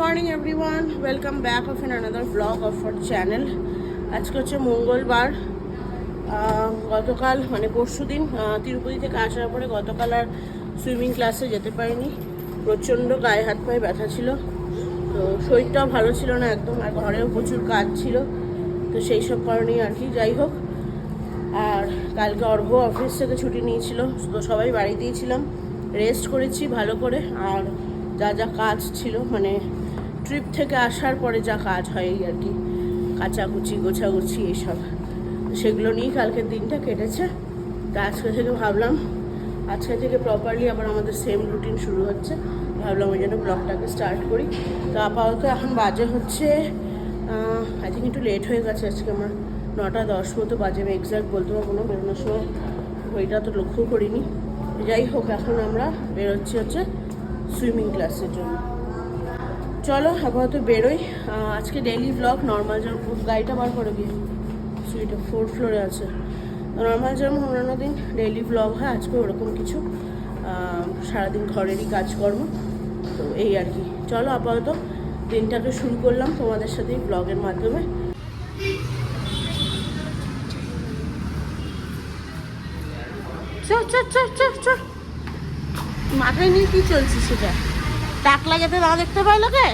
Morning everyone welcome back of in another blog of our channel আজকে হচ্ছে মঙ্গলবার। গতকাল মানে পরশু দিন তিরুপতি থেকে আসার পরে গতকাল আর সুইমিং ক্লাসে যেতে পারিনি। প্রচণ্ড গায়ে হাত পায়ে ব্যথা ছিল। তো শরীরটাও ভালো ছিল না একদম, আর ঘরেও প্রচুর কাজ ছিল। তো সেই সব কারণেই আর কি, যাই হোক। আর কালকে অর্ঘ অফিস থেকে ছুটি নিয়েছিল, তো সবাই বাড়িতেই ছিলাম। রেস্ট করেছি ভালো করে, আর যা যা কাজ ছিল মানে ট্রিপ থেকে আসার পরে যা কাজ হয় এই আর কি। কাচাকুচি, গোছাগুছি এইসব। সেগুলো নিয়েই কালকের দিনটা কেটেছে। তা আজকে থেকে ভাবলাম, আজকে থেকে প্রপারলি আবার আমাদের সেম রুটিন শুরু হচ্ছে। ভাবলাম ওই জন্য ব্লগটাকে স্টার্ট করি। তো আপাতত এখন বাজে হচ্ছে আই থিঙ্ক একটু লেট হয়ে গেছে আজকে আমার। নটা দশ মতো বাজে, আমি এক্স্যাক্ট বলতে পারব না। বেরোনোর সময় ওইটা তো লক্ষ্য করিনি। যাই হোক, এখন আমরা বেরোচ্ছি হচ্ছে সুইমিং ক্লাসের জন্য। চলো, আপাতত বেরোই। আজকে ডেইলি ব্লগ নর্মাল যেমন গাড়িটা বার করে গিয়ে সুইটা ফোর্থ ফ্লোরে আছে। নর্মাল যেমন অন্যান্য দিন ডেইলি ব্লগ হয়, আজকে ওরকম কিছু। সারাদিন ঘরেরই কাজকর্ম। তো এই আর কি। চলো, আপাতত দিনটাকে শুরু করলাম তোমাদের সাথে ব্লগের মাধ্যমে। মাথায় নিয়ে কি চলছে সেটা? টাকলা যাতে না দেখতে পায় লোকে?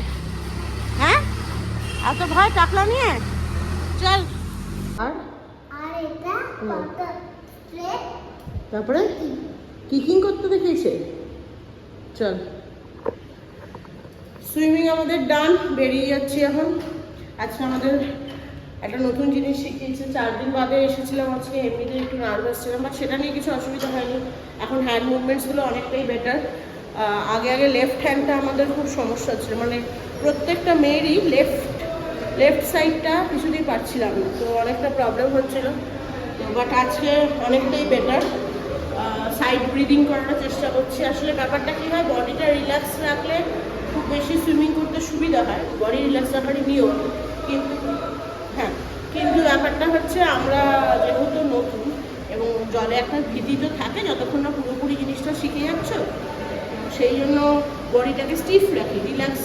হ্যাঁ? এত ভয় টাকলা নিয়ে চল। আর? তারপরে? কিকিং করতে দেখিয়েছে। চল। সুইমিং আমাদের ডান বেরিয়ে যাচ্ছি এখন। আজকে আমাদের একটা নতুন জিনিস শিখিয়েছে। চার দিন বাদে এসেছিলাম আজকে এমনিতে একটু নার্ভাস ছিলাম বাট সেটা নিয়ে কিছু অসুবিধা হয়নি। এখন হ্যান্ড মুভমেন্টসগুলো অনেকটাই বেটার আগে আগে লেফট হ্যান্ডটা আমাদের খুব সমস্যা ছিল। মানে প্রত্যেকটা মেয়েরই লেফট লেফট সাইডটা কিছুতেই পাচ্ছিলাম না। তো অনেকটা প্রবলেম হচ্ছিল। বাট আজকে অনেকটাই বেটার সাইড ব্রিদিং করার চেষ্টা করছি। আসলে ব্যাপারটা কী হয় বডিটা রিল্যাক্স রাখলে খুব বেশি সুইমিং করতে সুবিধা হয়। বডি রিল্যাক্স রাখারই নিয়ম। কিন্তু হ্যাঁ কিন্তু ব্যাপারটা হচ্ছে আমরা যেহেতু নতুন এবং জলে একটা ভীতি তো থাকে, যতক্ষণ না পুরোপুরি জিনিসটা শিখে যাচ্ছ সেই জন্য বডিটাকে স্টিফ রাখি রিল্যাক্স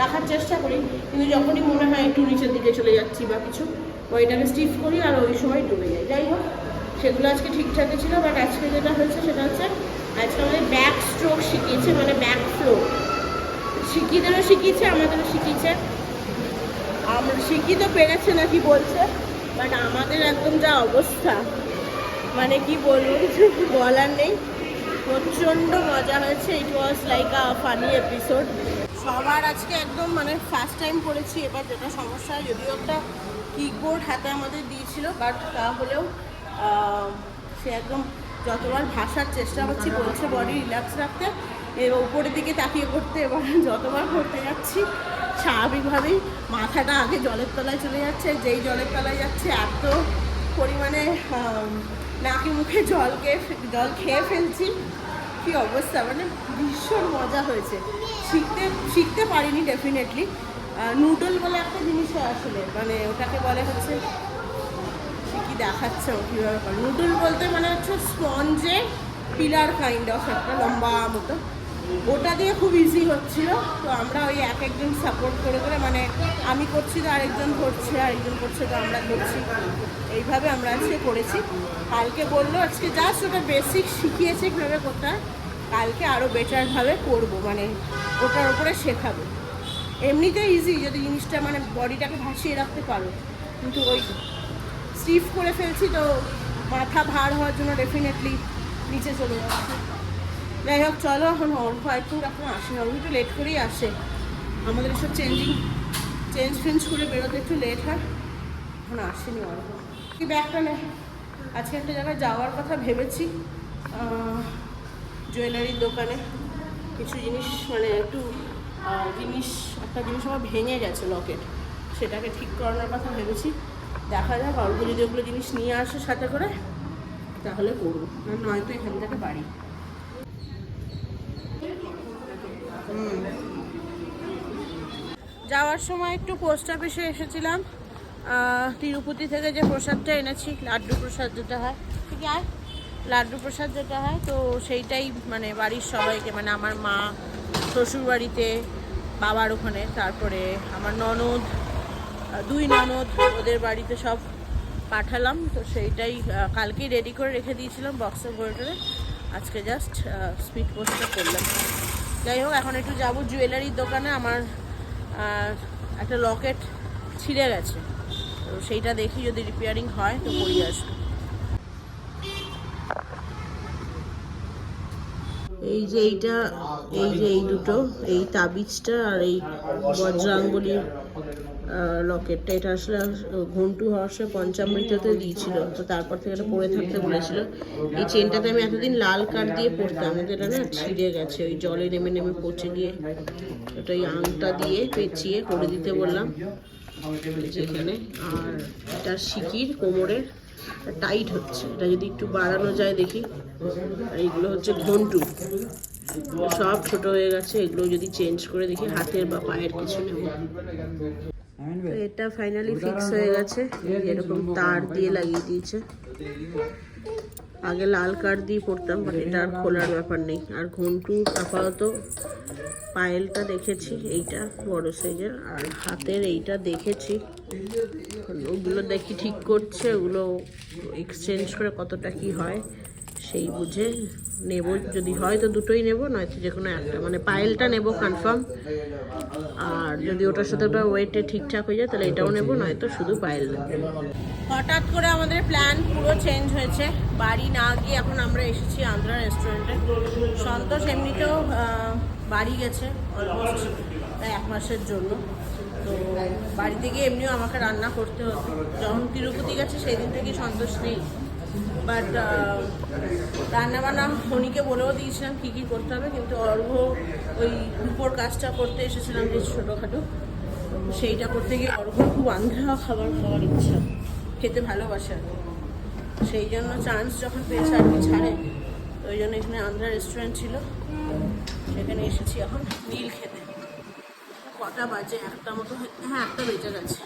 রাখার চেষ্টা করি। কিন্তু যখনই মনে হয় একটু নিচের দিকে চলে যাচ্ছি বা কিছু, বডিটাকে স্টিফ করি আর ওই সময় ডুবে যাই। যাই হোক, সেগুলো আজকে ঠিকঠাকই ছিল বাট আজকে যেটা হয়েছে সেটা হচ্ছে, আজকে আমাদের ব্যাক স্ট্রোক শিখিয়েছে মানে ব্যাক ফ্লো শিখিয়েদেরও শিখিয়েছে, আমাদেরও শিখিয়েছে। আমরা শিখি তো পেরেছে নাকি বলছে বাট আমাদের একদম যা অবস্থা মানে কি বলব, কিছু বলার নেই। প্রচণ্ড মজা হয়েছে। It was like a funny episode সবার আজকে একদম মানে ফার্স্ট টাইম করেছি, এবার যেটা সমস্যা, যদিও একটা কিকবোর্ড হাতে আমাদের দিয়েছিল বাট তাহলেও সে একদম যতবার ভাসার চেষ্টা করছি, বলছে বডি রিল্যাক্স রাখতে এবার উপরের দিকে তাকিয়ে করতে, এবার যতবার করতে যাচ্ছি, স্বাভাবিকভাবেই মাথাটা আগে জলের তলায় চলে যাচ্ছে, যেই জলের তলায় যাচ্ছে, এত পরিমাণে নাকি মুখে জল খেয়ে জল খেয়ে ফেলছি। কি অবস্থা? মানে ভীষণ মজা হয়েছে। শিখতে শিখতে পারিনি ডেফিনেটলি নুডল বলে একটা জিনিস হয় আসলে। মানে ওটাকে বলে হচ্ছে কি দেখাচ্ছে ও কীভাবে নুডল বলতে মানে হচ্ছে স্পঞ্জে পিলার কাইন্ড অফ একটা লম্বা মতো। ওটা দিয়ে খুব ইজি হচ্ছিল। তো আমরা ওই এক একজন সাপোর্ট করে করে মানে আমি করছি তো আরেকজন করছে আরেকজন করছে তো আমরা করছি এইভাবে আমরা আজকে করেছি। কালকে বলল, আজকে জাস্ট ওটা বেসিক শিখিয়েছে কীভাবে করতে কালকে আরও বেটারভাবে করব মানে ওটার ওপরে শেখাবো। এমনিতে ইজি যদি জিনিসটা মানে বডিটাকে ভাসিয়ে রাখতে পারো। কিন্তু ওই স্টিফ করে ফেলছি তো মাথা ভার হওয়ার জন্য ডেফিনেটলি নিচে চলে যাচ্ছে। যাই হোক, চলো এখন অল্প একটু এখন আসে না একটু লেট করেই আসে। আমাদের এসব চেঞ্জিং চেঞ্জ ফেঞ্জ করে বেরোতে একটু লেট হয়, এখন আসেনি অল্প কি। ব্যাগটা নে আজকে একটা জায়গায় যাওয়ার কথা ভেবেছি জুয়েলারির দোকানে। কিছু জিনিস মানে একটু জিনিস, একটা জিনিস আমার ভেঙে গেছে লকেট সেটাকে ঠিক করানোর কথা ভেবেছি। দেখা যাক, অল্প যদি ওগুলো জিনিস নিয়ে আসে সাথে করে, তাহলে করব। নয়তো এখান থেকে বাড়ি। যাওয়ার সময় একটু পোস্ট অফিসে এসেছিলাম। তিরুপতি থেকে যে প্রসাদটা এনেছি, লাড্ডু প্রসাদ যেটা হয়। ঠিক আছে? লাড্ডু প্রসাদ যেটা হয়, তো সেইটাই মানে বাড়ির সবাইকে মানে আমার মা শ্বশুর বাড়িতে বাবার ওখানে, তারপরে আমার ননদ দুই ননদ, ওদের বাড়িতে সব পাঠালাম। তো সেইটাই কালকেই রেডি করে রেখে দিয়েছিলাম বক্সে ভরে আজকে জাস্ট স্পিড পোস্টটা করলাম। যাই হোক, এখন একটু যাব জুয়েলারির দোকানে। আমার একটা লকেট ছিঁড়ে গেছে। তো সেইটা দেখি যদি রিপেয়ারিং হয় তো করিয়ে আসব। এই যে এইটা, এই যে এই দুটো, এই তাবিজটা আর এই বজ্রাঙ্গুলির লকেটটা এটা আসলে ঘন্টু হর্ষে পঞ্চামৃততে দিয়েছিল। তো তারপর থেকে এটা পরে থাকতে বলেছিল। এই চেনটাতে আমি এতদিন লাল কাঠ দিয়ে পরতাম এটা না ছিঁড়ে গেছে। ওই জলে নেমে নেমে পচে গিয়ে ওটা এই আংটা দিয়ে পেঁচিয়ে করে দিতে বললাম। যেখানে আর এটা শিকির কোমরের টাইট হচ্ছে। এটা যদি একটু বাড়ানো যায় দেখি। এইগুলো হচ্ছে ঘন্টু। সব ছোট হয়ে গেছে। এগুলো যদি চেঞ্জ করে দেখি, হাতের বা পায়ের কিছু নেব তো এটা ফাইনালি ফিক্স হয়ে গেছে। এরকম তার দিয়ে লাগিয়ে দিয়েছে। আগে লাল কাঠ দিয়ে পড়তাম বাট এটা আর খোলার ব্যাপার নেই। আর ঘন্টু আপাতত পায়েলটা দেখেছি এইটা বড় সাইজের। আর হাতের এইটা দেখেছি। ওগুলো দেখি ঠিক করছে ওগুলো এক্সচেঞ্জ করে কতটা কি হয়। সেই বুঝে নেব, যদি হয় তো দুটোই নেব, নয়তো যে কোনো একটা। মানে পায়েলটা নেব কনফার্ম আর যদি ওটার সাথে ওটা ওয়েটে ঠিকঠাক হয়ে যায়, তাহলে এটাও নেব, নয়তো শুধু পায়েল নেব। হঠাৎ করে আমাদের প্ল্যান পুরো চেঞ্জ হয়েছে। বাড়ি না গিয়ে এখন আমরা এসেছি আন্ধ্রা রেস্টুরেন্টে সন্তোষ এমনিতেও বাড়ি গেছে অলমোস্ট এক মাসের জন্য। তো বাড়িতে গিয়ে এমনিও আমাকে রান্না করতে হতো। যখন তিরুপতি গেছে সেই দিন থেকেই সন্তোষ নেই। বাট রান্নাবান্না ফণিকে বলেও দিয়েছিলাম কী কী করতে হবে, কিন্তু অর্ঘ ওই উপর কাজটা করতে এসেছিলাম যে ছোটোখাটো। সেইটা করতে গিয়ে অর্ঘ খুব আন্ধ্রা খাবার খাওয়ার ইচ্ছা। খেতে ভালোবাসে। সেই জন্য চান্স যখন পেয়েছে আর কি ছাড়ে ওই জন্য এখানে আন্ধ্রা রেস্টুরেন্ট ছিল। সেখানে এসেছি এখন, নীল খেতে। কটা বাজে? একটা মতো হ্যাঁ একটা বেজে গেছে।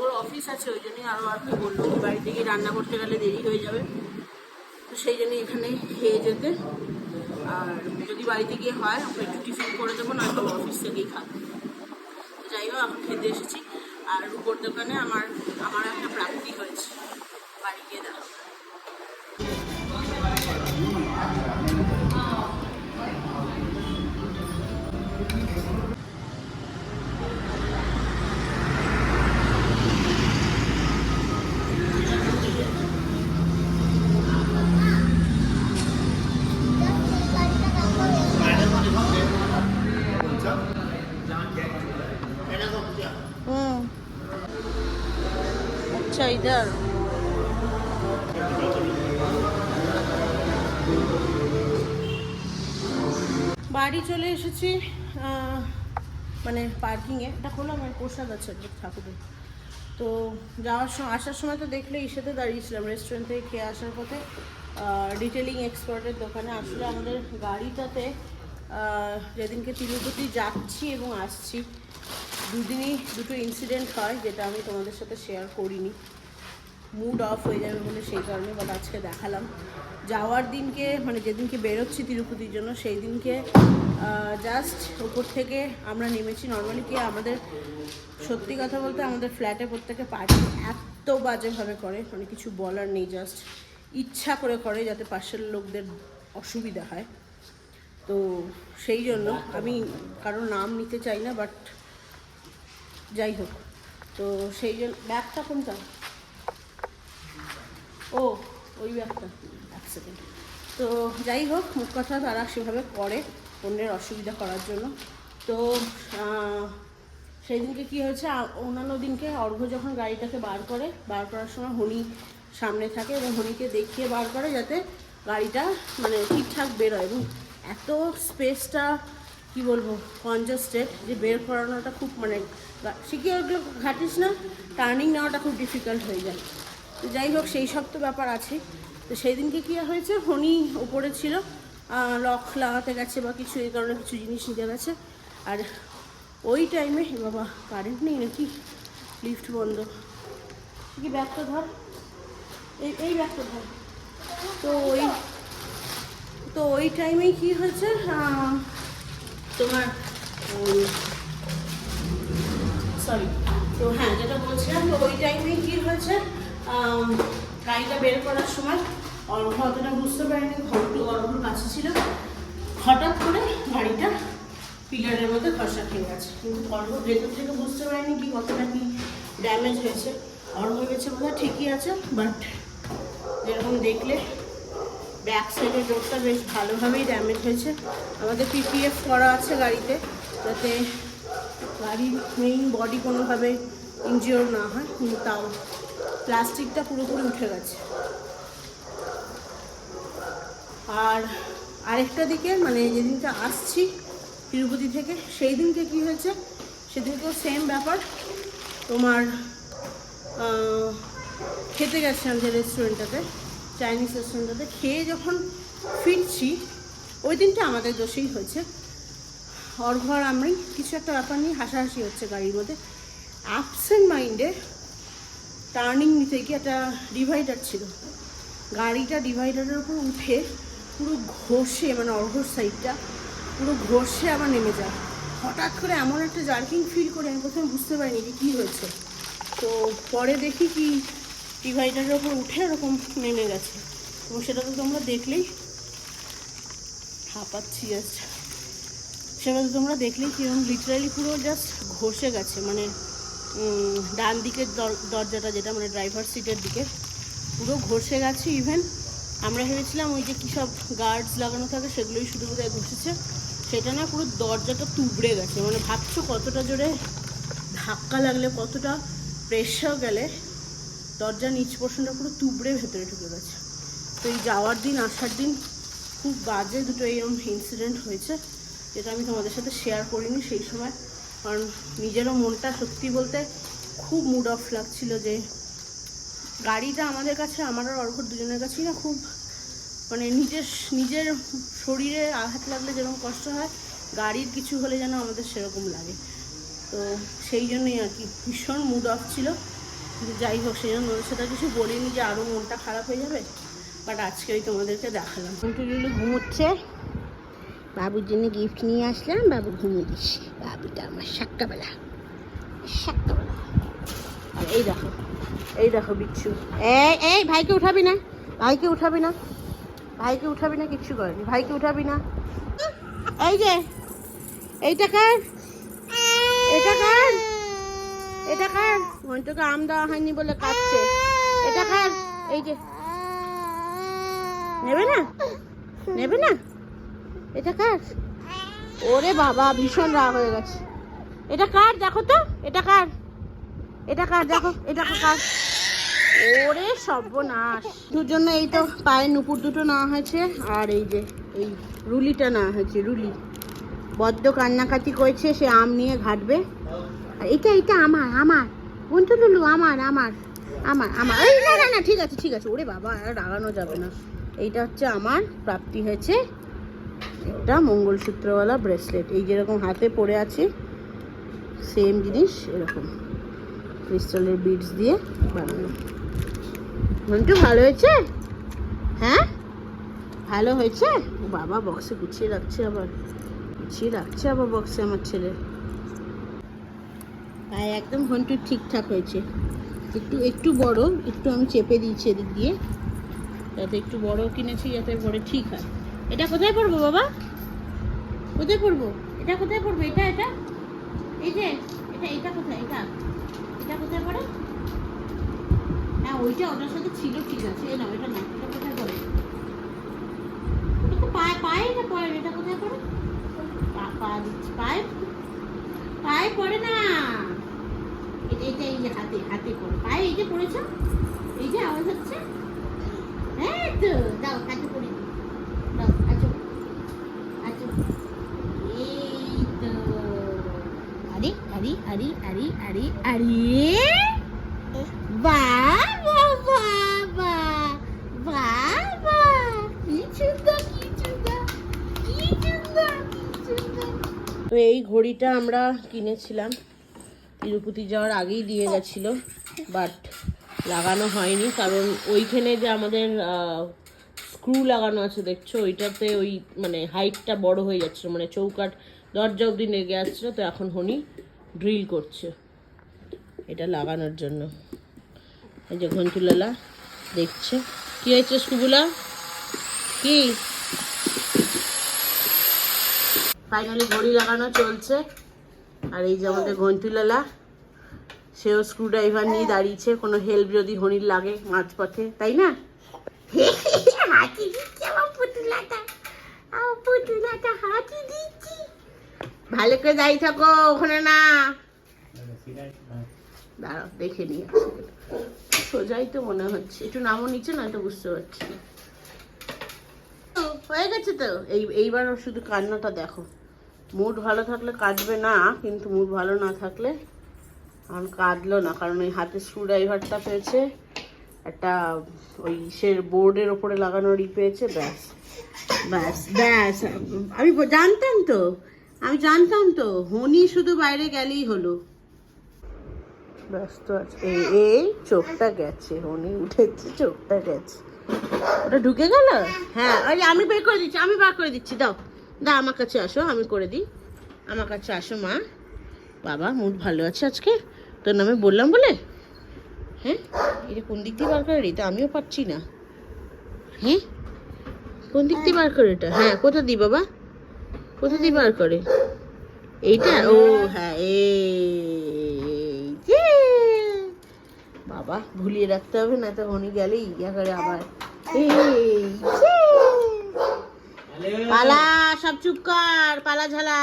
ওর অফিস আছে, ওই জন্যই আরও আর কি বলল বাড়িতে গিয়ে রান্না করতে গেলে দেরি হয়ে যাবে। তো সেই জন্য এখানে খেয়ে যেতে। আর যদি বাড়িতে গিয়ে হয় ওকে একটু টিফিন করে দেবো, নয়তো ও অফিস থেকেই খাব। যাই হোক, এখন খেতে এসেছি। আর উপর দোকানে আমার আমার একটা প্রাপ্তি হয়েছে। বাড়ি গিয়ে দেখো পার্কিংয়ে এটা খোলা আমার প্রসাদ আছে ঠাকুরের। তো যাওয়ার সময় আসার সময় তো দেখলে ইসেতে দাঁড়িয়েছিলাম রেস্টুরেন্ট থেকে খেয়ে আসার পথে। ডিটেলিং এক্সপার্টের দোকানে আসলে আমাদের গাড়িটাতে যেদিনকে তিরুপতি যাচ্ছি এবং আসছি, দুদিনই দুটো ইনসিডেন্ট হয় যেটা আমি তোমাদের সাথে শেয়ার করিনি। মুড অফ হয়ে যাবে বলে সেই কারণে বাট আজকে দেখালাম। যাওয়ার দিনকে মানে যেদিনকে বেরোচ্ছি তিরুপতির জন্য, সেই দিনকে জাস্ট উপর থেকে আমরা নেমেছি। নর্মালি কি আমাদের, সত্যি কথা বলতে আমাদের ফ্ল্যাটে প্রত্যেকে পার্টি এত বাজেভাবে করে মানে কিছু বলার নেই জাস্ট ইচ্ছা করে করে যাতে পাশের লোকদের অসুবিধা হয়। তো সেই জন্য আমি কারোর নাম নিতে চাই না বাট যাই হোক। তো সেই জন্য, ব্যাগটা কোনটা? ও, ওই ব্যাগটা। এক সেকেন্ড তো যাই হোক, মুখ কথা তারা সেভাবে করে। অন্যের অসুবিধা করার জন্য। তো সেই দিনকে কী হয়েছে অন্যান্য দিনকে অর্ঘ্য যখন গাড়িটাকে বার করে, বার করার সময় হনি সামনে থাকে এবং হনিকে দেখিয়ে বার করে যাতে গাড়িটা মানে ঠিকঠাক বেরোয় এবং এত স্পেসটা, কি বলব কনজাস্টেড যে বের করানোটা খুব মানে ওগুলো ঘাটিস না? টার্নিং নেওয়াটা খুব ডিফিকাল্ট হয়ে যায়। তো যাই হোক, সেই সব তো ব্যাপার আছে। তো সেই দিনকে কী হয়েছে, হনি ওপরে ছিল। লক লাগাতে গেছে বা কিছু, এই কারণে কিছু জিনিস নিতে গেছে। আর ওই টাইমে বাবা কারেন্ট নেই নাকি? লিফট বন্ধ। কি ব্যাগটা ধর? এই এই ব্যাগটা ধর। তো ওই তো ওই টাইমেই কী হয়েছে? তোমার সরি তো হ্যাঁ যেটা বলছিলাম, তো ওই টাইমে কি হয়েছে? গাড়িটা বের করার সময় অর্ঘ অতটা বুঝতে পারিনি, ঘরটি অর্ঘর কাছে ছিল। হঠাৎ করে গাড়িটা পিলারের মধ্যে খসা খেয়ে গেছে। কিন্তু অর্ঘ ভেতর থেকে বুঝতে পারিনি কি, কতটা কি ড্যামেজ হয়েছে। অর্ঘ ভেবেছে বোধহয় ঠিকই আছে বাট যেরকম দেখলে ব্যাক সাইডের রোডটা বেশ ভালোভাবেই ড্যামেজ হয়েছে। আমাদের পিপিএফ করা আছে গাড়িতে, যাতে গাড়ির মেইন বডি কোনোভাবে ইনজিওর না হয়, কিন্তু তাও প্লাস্টিকটা পুরোপুরি উঠে গেছে। আর আরেকটা দিকে মানে যেদিনটা আসছি তিরুপতি থেকে, সেই দিনকে কি হয়েছে? সেদিনকেও সেম ব্যাপার। তোমার খেতে গেছিলাম যে রেস্টুরেন্টটাতে চাইনিজ রেস্টুরেন্টটাতে খেয়ে যখন ফিরছি, ওই দিনটা আমাদের দোষেই হয়েছে। অর্ঘর আমি, কিছু একটা ব্যাপার নিয়ে হাসাহাসি হচ্ছে গাড়ির মধ্যে। অ্যাবসেন্ট মাইন্ডে টার্নিং নিতে গিয়ে একটা ডিভাইডার ছিল। গাড়িটা ডিভাইডারের উপর উঠে পুরো ঘষে মানে অর্ঘর সাইডটা পুরো ঘষে আবার নেমে যায়। হঠাৎ করে এমন একটা জার্কিং ফিল করে, আমি প্রথমে বুঝতে পারিনি যে কী হয়েছে। তো পরে দেখি কি ডিভাইডারের ওপর উঠে এরকম নেমে গেছে। এবং সেটা তো তোমরা দেখলেই হাঁপাচ্ছি জাস্ট সেটা তো তোমরা দেখলেই কীরকম লিটারালি পুরো জাস্ট ঘষে গেছে। মানে ডান দিকের দর- দরজাটা যেটা মানে ড্রাইভার সিটের দিকে, পুরো ঘষে গেছে ইভেন আমরা ভেবেছিলাম ওই যে কী সব গার্ডস লাগানো থাকে, সেগুলোই শুধু বোধহয় ঘষেছে। সেটা না পুরো দরজাটা তুবড়ে গেছে। মানে ভাবছ কতটা জোরে ধাক্কা লাগলে, কতটা প্রেশার গেলে দরজার নিচ পোর্শনটা পুরো তুবড়ে ভেতরে ঢুকে গেছে। তো এই যাওয়ার দিন, আসার দিন খুব বাজে দুটো এরকম ইনসিডেন্ট হয়েছে, যেটা আমি তোমাদের সাথে শেয়ার করিনি সেই সময়। কারণ নিজেরও মনটা সত্যি বলতে খুব মুড অফ লাগছিল যে গাড়িটা আমাদের কাছে, আমার আর অর্ঘর দুজনের কাছেই না খুব মানে নিজের নিজের শরীরে আঘাত লাগলে যেরকম কষ্ট হয়, গাড়ির কিছু হলে যেন আমাদের সেরকম লাগে। তো সেই জন্যই আর কি, ভীষণ মুড অফ ছিল। যাই হোক, সেই জন্য ওদের সাথে কিছু বলিনি যে আরও মনটা খারাপ হয়ে যাবে। বাট আজকে ওই তোমাদেরকে দেখালাম। টুলু ঘুমোচ্ছে? বাবুর জন্য গিফট নিয়ে আসলাম, বাবু ঘুমিয়ে দিচ্ছি। বাবুটা আমার সাক্কাবেলা আর এই দেখো এই দেখো বিচ্ছু। এই এই, ভাইকে উঠাবি না, ভাইকে উঠাবি না, ভাইকে উঠাবি না, কিচ্ছু করেনি, ভাইকে উঠাবি না। এই যে, এইটা কার? এটা কার? এটা কার? তোকে আম দেওয়া হয়নি বলে কাটছে এটা কার? এই যে। নেবে না? নেবে না? এটা কার? ওরে বাবা, ভীষণ রাগ হয়ে গেছে। এটা কার? দেখো তো, এটা কার? এটা কার? দেখো, এটা কার? ওরে সর্বনাশ। দুর জন্য এই তো পায়ের নুপুর দুটো নেওয়া হয়েছে, আর এই যে, এই রুলিটা নেওয়া হয়েছে, রুলি। বড্ড কান্নাকাটি করেছে, সে আম নিয়ে ঘাটবে। আর এটা এটা আমার আমার। বন্ধু লুলু, আমার আমার আমার আমার। এই, না না না, ঠিক আছে ঠিক আছে। ওরে বাবা, আর রাগানো যাবে না। এইটা হচ্ছে আমার, প্রাপ্তি হয়েছে একটা মঙ্গলসূত্রওয়ালা ব্রেসলেট এই যেরকম হাতে পড়ে আছে সেম জিনিস এরকম। ক্রিস্টালের বিডস দিয়ে বানানো। মন্টু, ভালো হয়েছে? হ্যাঁ? ভালো হয়েছে? বাবা বক্সে গুছিয়ে রাখছে আবার। গুছিয়ে রাখছে আবার বক্সে আমার ছেলে। হ্যাঁ একদম ঘন্টু ঠিকঠাক হয়েছে। একটু একটু বড়, একটু আমি চেপে দিয়েছি এদিক দিয়ে। যাতে একটু বড় কিনেছি, যাতে পরে ঠিক হয়। এটা কোথায় পড়ব বাবা? কোথায় পড়ব? এটা কোথায় পড়ব? এটা এটা? এই যে, এটা এটা কোথায় এটা এটা কোথায় পড়ে হ্যাঁ ওইটা ওটার সাথে ছিল, ঠিক আছে না এটা না এটা কোথায় পড়ে? ওটা তো পায়ে পায়ে না পড়ে, এটা কোথায় পড়ে? পা দিচ্ছি, পায়ে? পায়ে পড়ে না। এটা এটা এই যে হাতে হাতে পড়ে। পায়ে এই যে পড়েছ? এই যে আওয়াজ হচ্ছে? হ্যাঁ তো, দাও, হাতে পড়ে দাও আচ্ছা আচ্ছা এই তো। আরে আরে আরে আরে আরে আরে। ঘড়িটা আমরা কিনেছিলাম। তিরুপতি যাওয়ার আগেই দিয়ে গেছিল বাট লাগানো হয়নি, কারণ ওইখানে যে আমাদের স্ক্রু লাগানো আছে, দেখছ? ওইটাতে ওই মানে হাইটটা বড় হয়ে যাচ্ছিল মানে চৌকাট দরজা অবধি লেগে আসছিল তো এখন হনি ড্রিল করছে, এটা লাগানোর জন্য। এই যে ঘন্টুলালা দেখছে। কী হয়েছে স্কুবুলা কি? ফাইনালি ঘড়ি লাগানো চলছে। আর এই যে আমাদের ঘন্টুলালা সেও স্ক্রুড্রাইভার নিয়ে দাঁড়িয়েছে। কোনো হেল্প যদি হনির লাগে মাঝপথে তাই না? ভালো করে দাঁড়িয়ে থাকো ওখানে না। দাঁড়াও দেখে নিয়ে সোজাই তো মনে হচ্ছে। একটু নামও নিচে না তো বুঝতে পারছি। হয়ে গেছে তো? এই এইবার শুধু কান্নাটা দেখো। মুড ভালো থাকলে কাঁদবে না, কিন্তু মুড ভালো না থাকলে এখন কাঁদলো না, কারণ ওই হাতে স্ক্রু ড্রাইভারটা পেয়েছে, একটা ওই সের বোর্ডের ওপরে লাগানোর ই পেয়েছে, ব্যাস। ব্যাস ব্যাস। আমি জানতাম তো, আমি জানতাম তো, হনি শুধু বাইরে গেলেই হলো। ব্যস্ত আছে এই চোখটা গেছে, হনি উঠেছে, চোখটা গেছে। ওটা ঢুকে গেল? হ্যাঁ আমি বের করে দিচ্ছি, আমি বার করে দিচ্ছি, দাও। দাও আমার কাছে আসো, আমি করে দিই। আমার কাছে আসো, মা। বাবা, মুড ভালো আছে আজকে? তোর নামে বললাম বলে? হ্যাঁ? এটা কোন দিক দিয়ে বার করে এটা আমিও পাচ্ছি না। হ্যাঁ? কোন দিক দিয়ে বার করে এটা? হ্যাঁ কোথা দিই বাবা? কোথা দিয়ে বার করে? এইটা? ও হ্যাঁ এই যে। বাবা, ভুলিয়ে রাখতে হবে না তো হনি গেলেই, ইয়া করে আবার। এই যে। পালা সব চুপ কর পালা ঝালা।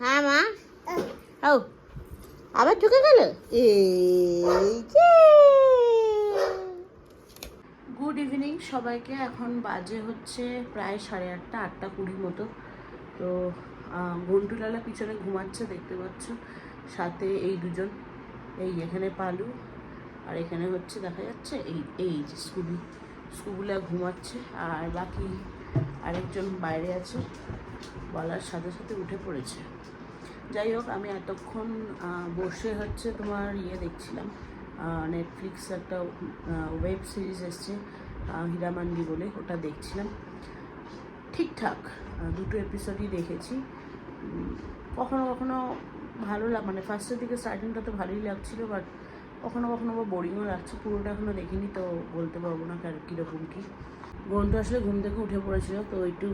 হ্যাঁ মা? ও আবার ঢুকে গেল? গুড ইভিনিং সবাইকে। এখন বাজে হচ্ছে প্রায় সাড়ে আটটা আটটা কুড়ি মতো। তো আহ, ঘন্টুলালা পিছনে ঘুমাচ্ছে দেখতে পাচ্ছ। সাথে এই দুজন এই এখানে পালু আর এখানে হচ্ছে দেখা যাচ্ছে এই এই যে স্কুবুলা ঘুমাচ্ছে আর বাকি আরেকজন বাইরে আছে, বলার সাথে সাথে উঠে পড়েছে। যাই হোক, আমি এতক্ষণ বসে হচ্ছে তোমার ইয়ে দেখছিলাম নেটফ্লিক্স একটা ওয়েব সিরিজ এসছে হীরামান্ডি বলে, ওটা দেখছিলাম। ঠিকঠাক দুটো এপিসোডই দেখেছি। কখনো কখনো ভালো লাগ মানে ফার্স্টের দিকে স্টার্টিংটা তো ভালোই লাগছিল বাট কখনো কখনো আবার বোরিংও লাগছে। পুরোটা এখনও দেখিনি, তো বলতে পারব না কার কীরকম কী। বোনটা আসলে ঘুম থেকে উঠে পড়েছিল, তো একটু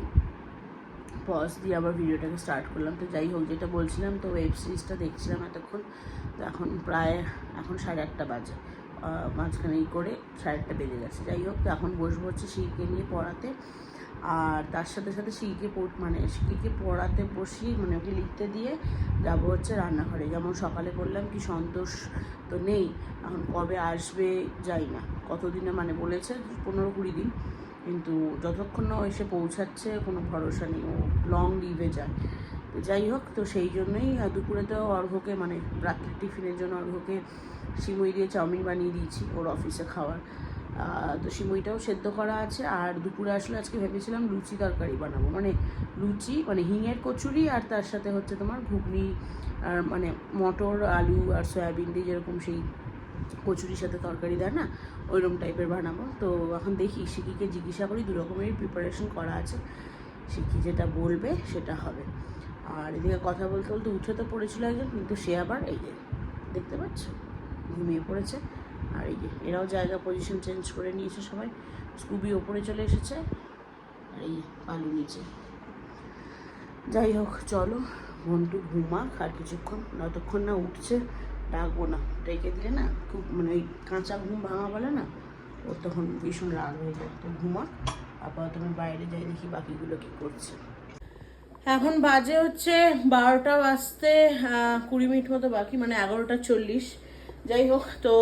পজ দিয়ে আবার ভিডিওটাকে স্টার্ট করলাম। তো যাই হোক, যেটা বলছিলাম, তো ওয়েব সিরিজটা দেখছিলাম এতক্ষণ। তো এখন প্রায়, এখন সাড়ে আটটা বাজে। মাঝখানে করে সাড়ে আটটা বেজে গেছে। যাই হোক তো এখন বসবো হচ্ছে শিখকে নিয়ে পড়াতে। আর তার সাথে সাথে শিখকে মানে শিখিকে পড়াতে বসি মানে ওকে লিখতে দিয়ে যাব হচ্ছে রান্নাঘরে। যেমন সকালে বললাম কি, সন্তোষ তো নেই, এখন কবে আসবে যাই না। কতদিনে মানে বলেছে পনেরো কুড়ি দিন। কিন্তু যতক্ষণ না এসে পৌঁছাচ্ছে, কোনো ভরসা নেই। ও লং লিভে যায়। তো যাই হোক, তো সেই জন্যই দুপুরে তো অর্ঘকে মানে রাত্রির টিফিনের জন্য অর্ঘকে সিমুই দিয়ে চাউমিন বানিয়ে দিয়েছি, ওর অফিসে খাওয়ার। তো সিমুইটাও সেদ্ধ করা আছে। আর দুপুরে আসলে আজকে ভেবেছিলাম লুচি তরকারি বানাবো। মানে লুচি মানে হিঙের কচুরি আর তার সাথে হচ্ছে তোমার ঘুগনি আর মানে মটর, আলু আর সয়াবিন দিয়ে যেরকম সেই কচুরির সাথে তরকারি দেয় না, ওইরকম টাইপের বানাবো। তো এখন দেখি শিখিকে জিজ্ঞাসা করি, দু রকমেরই প্রিপারেশন করা আছে। শিখি যেটা বলবে সেটা হবে। আর এদিকে কথা বলতে বলতে উঠে তো পড়েছিল একজন, কিন্তু সে আবার এই দেখতে পাচ্ছ, ঘুমিয়ে পড়েছে। আর এই যে, এরাও জায়গা পজিশন চেঞ্জ করে নিয়েছে সবাই। স্কুবি ওপরে চলে এসেছে, আর এই পালু নিচে। যাই হোক, চলো ঘন্টু ঘুমাক, আর কিছুক্ষণ যতক্ষণ না উঠছে, ডাকবো না। ডেকে দিলে না, খুব মানে ওই কাঁচা ঘুম ভাঙা বলে না ওর তখন ভীষণ রাগ হয়ে যায়। তো ঘুমাক, আপাতত আমি বাইরে যাই, দেখি বাকিগুলো কি করছে। এখন বাজে হচ্ছে বারোটা বাজতে কুড়ি মিনিট মতো বাকি মানে এগারোটা চল্লিশ। যাই হোক, তো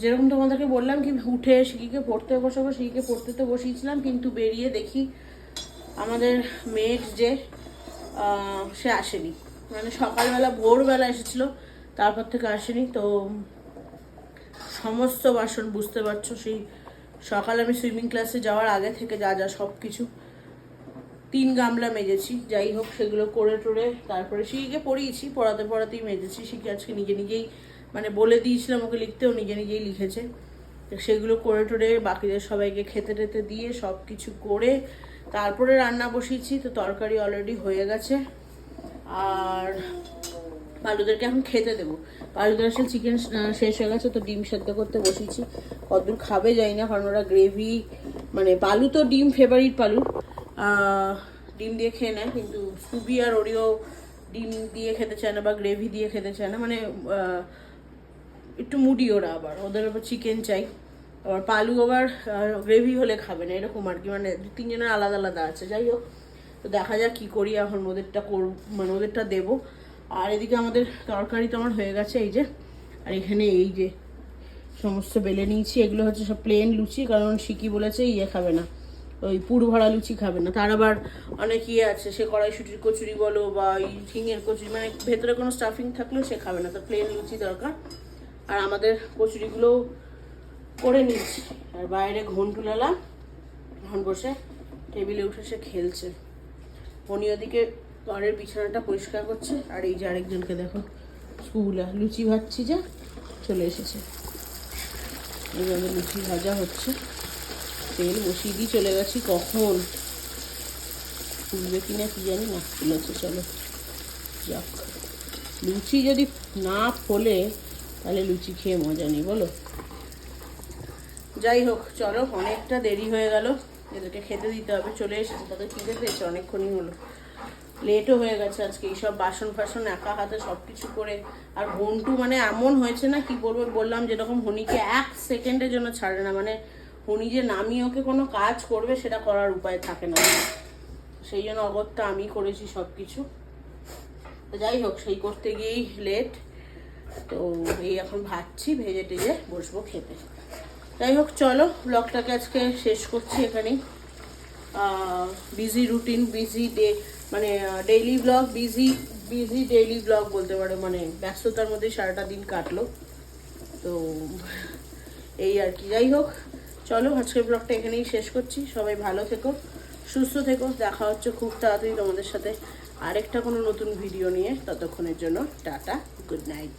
যেরকম তোমাদেরকে বললাম কি, উঠে শিখিকে পড়তে বসাবো, শিখিকে পড়তে তো বসিয়েছিলাম, কিন্তু বেরিয়ে দেখি আমাদের মেয়ের যে সে আসেনি। মানে সকালবেলা, ভোরবেলা এসেছিল, তারপর থেকে আসেনি, তো সমস্ত বাসন বুঝতে পারছ, সেই সকালে আমি সুইমিং ক্লাসে যাওয়ার আগে থেকে যা যা সব কিছু তিন গামলা মেজেছি, যাই হোক সেগুলো করে টোরে তারপরে শিখে পড়িয়েছি, পড়াতে পড়াতেই মেজেছি, শিখে আজকে নিজে নিজেই মানে বলে দিয়েছিলাম ওকে লিখতেও নিজে নিজেই লিখেছে। সেগুলো করে টোরে বাকিদের সবাইকে খেতে টেতে দিয়ে সব কিছু করে তারপরে রান্না বসিয়েছি, তো তরকারি অলরেডি হয়ে গেছে। আর পালুদেরকে এখন খেতে দেবো। পালুদের আসলে চিকেন শেষ হয়ে গেছে, তো ডিম সেদ্ধ করতে বসিয়েছি। কতদূর খাবে যাই না, কারণ ওরা গ্রেভি মানে পালু তো ডিম ফেভারিট পালু ডিম দিয়ে খেয়ে নেয়, কিন্তু স্কুবি আর ওরিও ডিম দিয়ে খেতে চায় না বা গ্রেভি দিয়ে খেতে চায় না মানে একটু মুডি ওরা আবার। ওদের আবার চিকেন চাই। আবার পালু আবার গ্রেভি হলে খাবে না, এরকম আর কি। মানে দু তিনজনের আলাদা আলাদা আছে। যাই হোক, তো দেখা যাক কী করি, এখন ওদেরটা করব মানে ওদেরটা দেবো। আর এদিকে আমাদের তরকারি তো আমার হয়ে গেছে, এই যে। আর এখানে এই যে সমস্ত বেলে নিয়েছি, এগুলো হচ্ছে সব প্লেন লুচি, কারণ শিকি বলেছে ইয়ে খাবে না। ওই পুর ভরা লুচি খাবে না। তার আবার অনেক ইয়ে আছে, সে কড়াইশুটির কচুরি বলো বা ওই ঝিঙের কচুরি মানে ভেতরে কোনো স্টাফিং থাকলেও সে খাবে না, তার প্লেন লুচি দরকার। আর আমাদের কচুরিগুলো করে নিচ্ছি। আর বাইরে ঘন্টু লালা, এখন বসে টেবিলে উঠে সে খেলছে। উনি ওদিকে ঘরের বিছানাটা পরিষ্কার করছে, আর এই যে আরেকজনকে দেখো, স্কুলা লুচি ভাজছি যে, চলে এসেছে। এইভাবে লুচি ভাজা হচ্ছে। তেল বসিয়ে দিয়ে চলে গেছি কখন? ফুলবে কিনা কি জানি না ফুলেছে চলো যাক। লুচি যদি না ফোলে, তাহলে লুচি খেয়ে মজা নেই, বলো। যাই হোক, চলো, অনেকটা দেরি হয়ে গেল। এদেরকে খেতে দিতে হবে, চলে এসেছে, তাদের খিদে পেয়েছে, অনেকক্ষণই হলো। লেটও হয়ে গেছে আজকে, এইসব বাসন ফাসন, একা হাতে সব কিছু করে। আর ঘন্টু মানে এমন হয়েছে না, কি বলব, বললাম যেরকম হনিকে এক সেকেন্ডের জন্য ছাড়ে না মানে হনি যে নামিয়ে ওকে কোনো কাজ করবে সেটা করার উপায় থাকে না। সেই জন্য অগত্যা আমি করেছি সব কিছু তো যাই হোক, সেই করতে গিয়েই লেট তো এই এখন ভাজছি, ভেজে টেজে বসবো খেতে। যাই হোক, চলো ব্লগটাকে আজকে শেষ করছি এখানেই। বিজি রুটিন বিজি ডে মানে daily blog busy busy daily blog বলতে পারো মানে ব্যস্ততার মধ্যে সারাটা দিন কাটলো। তো, এই আর কি, যাই হোক। চলো, আজকের ব্লগটা এখানেই শেষ করছি। সবাই ভালো থেকো, সুস্থ থেকো। দেখা হচ্ছে খুব তাড়াতাড়ি তোমাদের সাথে আরেকটা কোনো নতুন ভিডিও নিয়ে। ততক্ষণের জন্য টাটা গুড নাইট